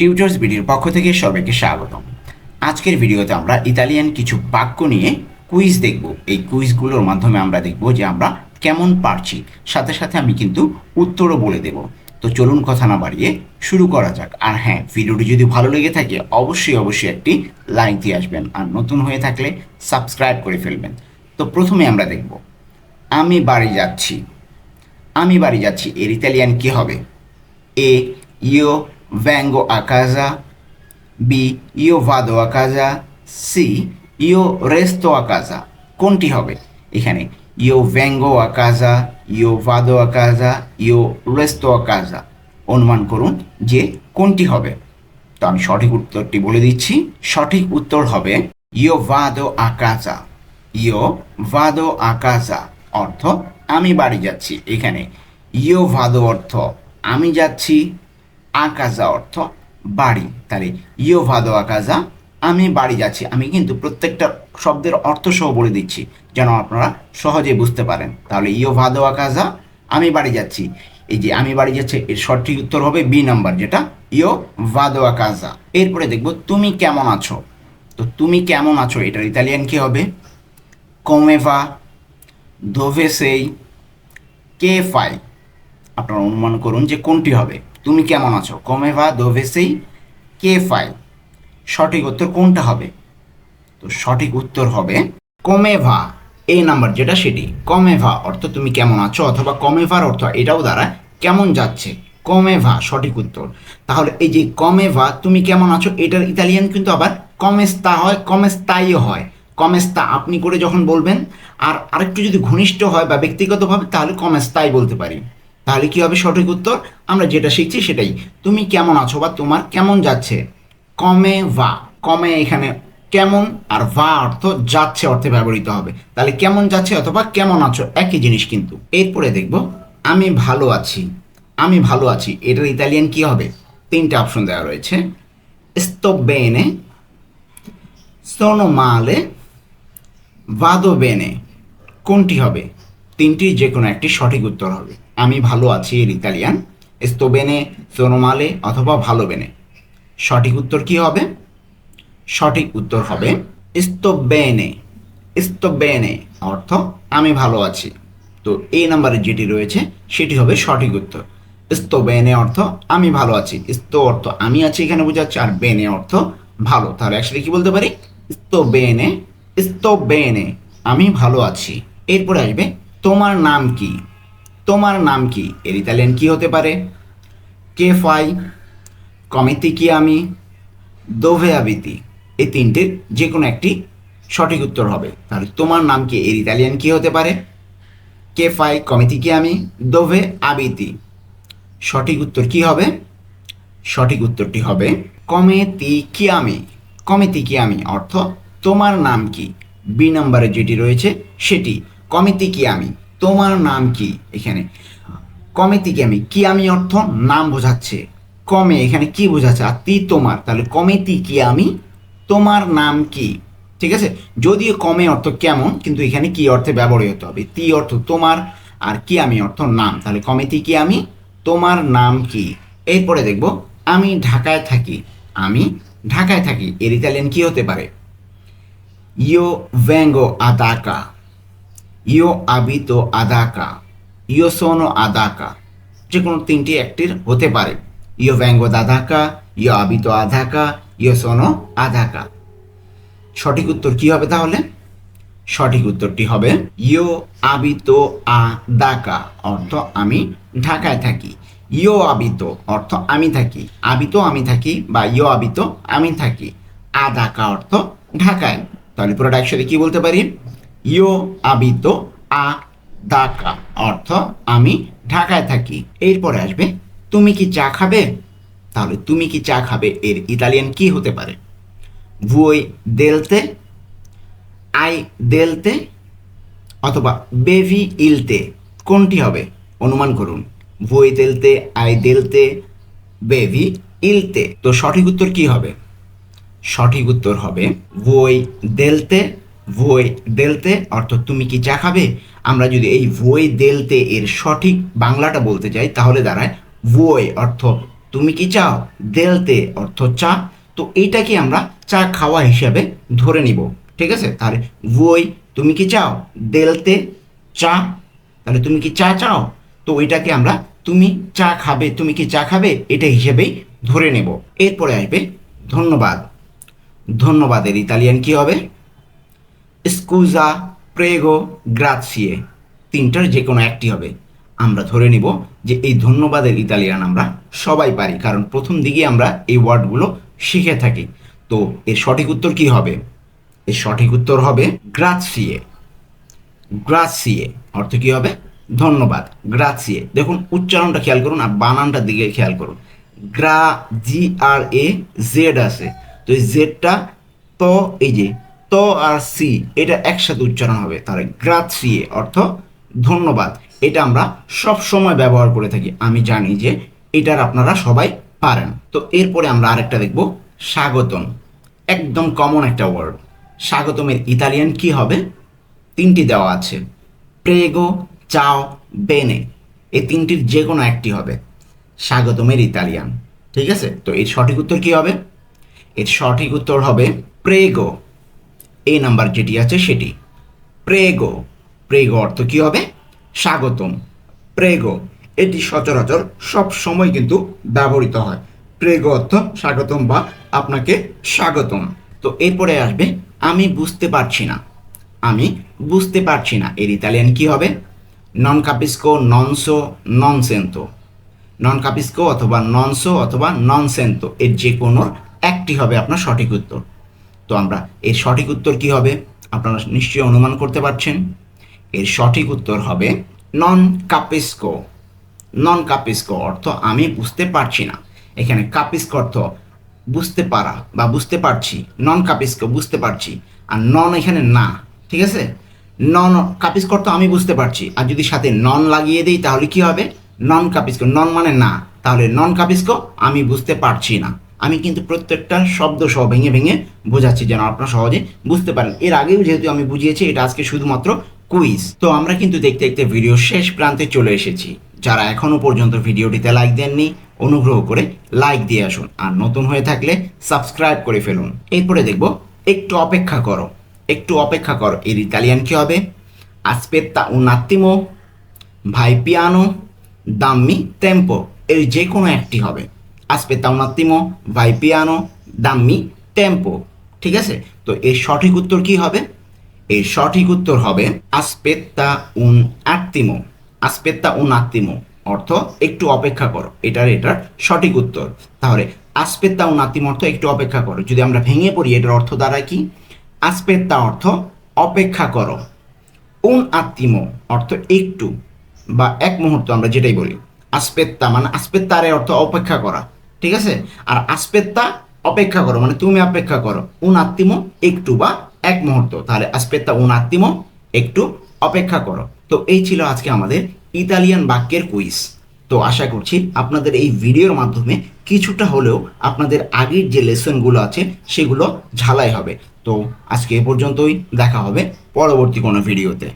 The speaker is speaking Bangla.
টিউটার্স ভিডিওর পক্ষ থেকে সবাইকে স্বাগতম। আজকের ভিডিওতে আমরা ইতালিয়ান কিছু বাক্য নিয়ে কুইজ দেখব। এই কুইজগুলোর মাধ্যমে আমরা দেখব যে আমরা কেমন পারছি। সাথে সাথে আমি কিন্তু উত্তরও বলে দেব। তো চলুন কথা না বাড়িয়ে শুরু করা যাক। আর হ্যাঁ ভিডিওটি যদি ভালো লেগে থাকে, অবশ্যই অবশ্যই একটি লাইক দিয়ে আসবেন। আর নতুন হয়ে থাকলে সাবস্ক্রাইব করে ফেলবেন। তো প্রথমে আমরা দেখব, আমি বাড়ি যাচ্ছি। আমি বাড়ি যাচ্ছি। এর ইতালিয়ান কি হবে? এ io vengo a casa B io vado a casa C io resto a casa কোনটি হবে এখানে vengo a casa io vado a casa io resto a casa অনুমান করুন যে কোনটি হবে তো আমি সঠিক উত্তরটি বলে দিচ্ছি সঠিক উত্তর হবে vado a casa io vado a casa অর্থ আমি বাড়ি যাচ্ছি এখানে io vado অর্থ আমি যাচ্ছি আকাজা অর্থ বাড়ি। তাহলে ইও ভাদো আকাজা, আমি বাড়ি যাচ্ছি। আমি কিন্তু প্রত্যেকটা শব্দের অর্থ সহ বলে দিচ্ছি, যেন আপনারা সহজে বুঝতে পারেন। তাহলে ইও ভাদো আকাজা, আমি বাড়ি যাচ্ছি। এই যে, আমি বাড়ি যাচ্ছি, এর সঠিক উত্তর হবে বি নাম্বার, যেটা ইয়ো ভাদো আকাজা। এরপরে দেখব, তুমি কেমন আছো? তো তুমি কেমন আছো? এটার ইতালিয়ান কি হবে? কমেভা দোভে সেই কে ফাই? আপনারা অনুমান করুন যে কোনটি হবে। তুমি কেমন আছো? কমেভা দোভেসেই কে ফাই সঠিক উত্তর কোনটা হবে? তো সঠিক উত্তর হবে কমেভা এই নাম্বার যেটা সেটি। কমেভা অর্থ তুমি কেমন আছো অথবা কমেভার অর্থ এটাও দ্বারা কেমন যাচ্ছে? কমেভা সঠিক উত্তর। তাহলে এই যে কমেভা তুমি কেমন আছো? এটার ইতালিয়ান কিন্তু আবার কমেস্তা হয়, কমেস্তাইও হয়। কমেস্তা আপনি করে যখন বলবেন, আর আরেকটু যদি ঘনিষ্ঠ হয় বা ব্যক্তিগতভাবে, তাহলে কমেস্তাই বলতে পারি। তাহলে কি হবে সঠিক উত্তর? আমরা যেটা শিখছি সেটাই। তুমি কেমন আছো বা তোমার কেমন যাচ্ছে? কমে ভা। কমে এখানে কেমন আর ভা অর্থ যাচ্ছে অর্থে ব্যবহৃত হবে। তাহলে কেমন যাচ্ছে অথবা কেমন আছো? একই জিনিস কিন্তু। এরপরে দেখব, আমি ভালো আছি। আমি ভালো আছি। এটার ইতালিয়ান কি হবে? তিনটে অপশন দেওয়া রয়েছে। sto bene, sono male bene কোনটি হবে? তিনটির যে কোনো একটি সঠিক উত্তর হবে। আমি ভালো আছি এর ইতালিয়ান। bene sono male অথবা ভালো বেনে সঠিক উত্তর কি হবে? সঠিক উত্তর হবে sto bene sto bene অর্থ আমি ভালো আছি। তো এই নাম্বারে যেটি রয়েছে, সেটি হবে সঠিক উত্তর। sto bene অর্থ আমি ভালো আছি। sto অর্থ আমি আছি এখানে বোঝাচ্ছে, আর বেনে অর্থ ভালো। তাহলে একসাথে কি বলতে পারি? sto bene sto bene আমি ভালো আছি। এরপরে আসবে, তোমার নাম কি? তোমার নাম কি? এর ইতালিয়ান কি হতে পারে? কে ফাই? কমিতি কি আমি? দোভে আবিতি এই তিনটির যে কোনো একটি সঠিক উত্তর হবে। তাহলে তোমার নাম কি? এর ইতালিয়ান কি হতে পারে? কে ফাই? কমিতি কি আমি? দোভে আবিতি সঠিক উত্তর কি হবে? সঠিক উত্তরটি হবে, কমেতি কি আমি? কমিতি কি আমি? অর্থ তোমার নাম কি? বি নম্বরে যেটি রয়েছে সেটি, কমিতি কি আমি? তোমার নাম কি এখানে? কমিতি কি আমি? কি আমি অর্থ? নাম বোঝাচ্ছে। কমে এখানে কি বোঝাচ্ছে? আর তি তোমার। তাহলে কমিতি কি আমি? তোমার নাম কি? ঠিক আছে? যদিও কমে অর্থ কেমন, কিন্তু এখানে কি অর্থে ব্যবহৃত হবে? তি অর্থ তোমার আর কি আমি অর্থ নাম। তাহলে কমিতি কি আমি? তোমার নাম কি? এরপরে দেখব, আমি ঢাকায় থাকি। আমি ঢাকায় থাকি। এর ইতালিয়ান কি হতে পারে? ইও ভেঙ্গো আদাকা। ইও আবিতো আদাকা ইও সোনো আদাকা যে কোনো তিনটি একটির হতে পারে। ইও ভ্যাঙ্গো দাদাকা ইও আবিতো আধাকা ইও সোনো আধাকা। সঠিক উত্তর কি হবে তাহলে? সঠিক উত্তরটি হবে ইও আবিতো আ দাকা অর্থ আমি ঢাকায় থাকি। ইও আবিত, অর্থ আমি থাকি। আবিত আমি থাকি বা ইও আবিত আমি থাকি। আ দাকা অর্থ ঢাকায়। তাহলে পুরোটা একসাথে কি বলতে পারি? ইও আবিতো আ দাকা, অর্থ আমি ঢাকায় থাকি। এরপরে আসবে, তুমি কি চা খাবে? তাহলে তুমি কি চা খাবে? এর ইতালিয়ান কি হতে পারে? ভুই দেলতে আই দেলতে অথবা বেভি ইলতে কোনটি হবে? অনুমান করুন। ভুই দেলতে আই দেলতে বেভি ইলতে তো সঠিক উত্তর কি হবে? সঠিক উত্তর হবে ভই দেলতে ভই দেলতে অর্থ তুমি কি চা খাবে? আমরা যদি এই ভই দেলতে এর সঠিক বাংলাটা বলতে চাই তাহলে দাঁড়ায় ভই অর্থ তুমি কি চাও? দেলতে অর্থ চা। তো এইটাকে আমরা চা খাওয়া হিসাবে ধরে নিব। ঠিক আছে? তাহলে বই তুমি কি চাও? দেলতে চা। তাহলে তুমি কি চা চাও? তো ওইটাকে আমরা তুমি চা খাবে, তুমি কি চা খাবে? এটা হিসেবেই ধরে নেব। এরপরে আসবে ধন্যবাদ। ধন্যবাদের ইতালিয়ান কি হবে? স্কুজা প্রেগো গ্রাসিয়ে তিনটার যে কোনো একটি হবে। আমরা ধরে নিব যে এই ধন্যবাদের ইতালিয়ান আমরা সবাই পারি, কারণ প্রথম দিকে আমরা এই ওয়ার্ডগুলো শিখে থাকি। তো এর সঠিক উত্তর কি হবে? এর সঠিক উত্তর হবে গ্রাসিয়ে গ্রাসিয়ে অর্থ কি হবে? ধন্যবাদ। গ্রাসিয়ে দেখুন, উচ্চারণটা খেয়াল করুন আর বানানটার দিকে খেয়াল করুন। গ্রা জি আর এ জেড আছে। তো এই জেডটা তো, এই যে ত আর সি, এটা একসাথে উচ্চারণ হবে। তাহলে গ্রাসিয়ে অর্থ ধন্যবাদ। এটা আমরা সব সময় ব্যবহার করে থাকি। আমি জানি যে এটার আপনারা সবাই পারেন। তো এরপরে আমরা আরেকটা দেখব, স্বাগতম। একদম কমন একটা ওয়ার্ড স্বাগতমের ইতালিয়ান কি হবে? তিনটি দেওয়া আছে। প্রেগো, চাও, বেনে। এই তিনটির যে কোনো একটি হবে। স্বাগতমের ইতালিয়ান। ঠিক আছে? তো এর সঠিক উত্তর কি হবে? এর সঠিক উত্তর হবে প্রেগো। এই নাম্বার যেটি আছে সেটি। প্রেগো। প্রেগো অর্থ কি হবে? স্বাগতম। প্রেগো। এটি সচরাচর সব সময় কিন্তু ব্যবহৃত হয়। প্রেগো অর্থ স্বাগতম বা আপনাকে স্বাগতম। তো এরপরে আসবে, আমি বুঝতে পারছি না। আমি বুঝতে পারছি না। এর ইতালিয়ান কি হবে? নন কাপিস্কো ননসো ননসেন্তো নন কাপিস্কো অথবা ননসো অথবা ননসেন্তো এর যে কোনো একটি হবে আপনার সঠিক উত্তর। তো আমরা, এর সঠিক উত্তর কি হবে? আপনারা নিশ্চয়ই অনুমান করতে পারছেন। এর সঠিক উত্তর হবে নন কাপিস্কো নন কাপিস্কো অর্থ আমি বুঝতে পারছি না। এখানে কাপিস্ক অর্থ বুঝতে পারা বা বুঝতে পারছি। নন কাপিস্কো বুঝতে পারছি। আর নন এখানে না, ঠিক আছে? নন কাপিস্কো অর্থ আমি বুঝতে পারছি। আর যদি সাথে নন লাগিয়ে দিই তাহলে কি হবে? নন কাপিস্কো নন মানে না। তাহলে নন কাপিস্কো আমি বুঝতে পারছি না। আমি কিন্তু প্রত্যেকটা শব্দ সহ ভেঙে ভেঙে বোঝাচ্ছি যেন আপনারা সহজে বুঝতে পারেন। এর আগেও যেহেতু আমি বুঝিয়েছি, এটা আজকে শুধুমাত্র কুইজ তো আমরা কিন্তু দেখতে দেখতে ভিডিও শেষ প্রান্তে চলে এসেছি। যারা এখনও পর্যন্ত ভিডিওটিতে লাইক দেননি, অনুগ্রহ করে লাইক দিয়ে আসুন। আর নতুন হয়ে থাকলে সাবস্ক্রাইব করে ফেলুন। এরপরে দেখব, একটু অপেক্ষা করো। একটু অপেক্ষা করো, এর ইতালিয়ান কি হবে? আসপেত্তা attimo ভাই পিয়ানো দাম্মি টেম্পো এর যে কোনো একটি হবে। Aspetta un attimo vai piano dammi tempo ঠিক আছে? তো এর সঠিক উত্তর কি হবে? এর সঠিক উত্তর হবে aspetta un attimo aspetta un attimo অর্থ একটু অপেক্ষা করো। এটার এটার সঠিক উত্তর। তাহলে aspetta un attimo অর্থ একটু অপেক্ষা করো। যদি আমরা ভেঙে পড়ি, এটার অর্থ দ্বারা কি? aspetta অর্থ অপেক্ষা করো। উন আত্মিমো অর্থ একটু বা এক মুহূর্ত আমরা যেটাই বলি। আসপেত্তা মানে আসপেত্তারে অর্থ অপেক্ষা করা। ঠিক আছে? আর আসপেত্তা অপেক্ষা করো মানে তুমি অপেক্ষা করো। উন আত্মিমো একটু বা এক মুহূর্ত। তাহলে আসপেত্তা উন আত্মিমো একটু অপেক্ষা করো। তো এই ছিল আজকে আমাদের ইতালিয়ান বাক্যের কুইজ তো আশা করছি আপনাদের এই ভিডিওর মাধ্যমে কিছুটা হলেও আপনাদের আগের যে লেসনগুলো আছে, সেগুলো ঝালাই হবে। তো আজকে এ পর্যন্তই, দেখা হবে পরবর্তী কোনো ভিডিওতে।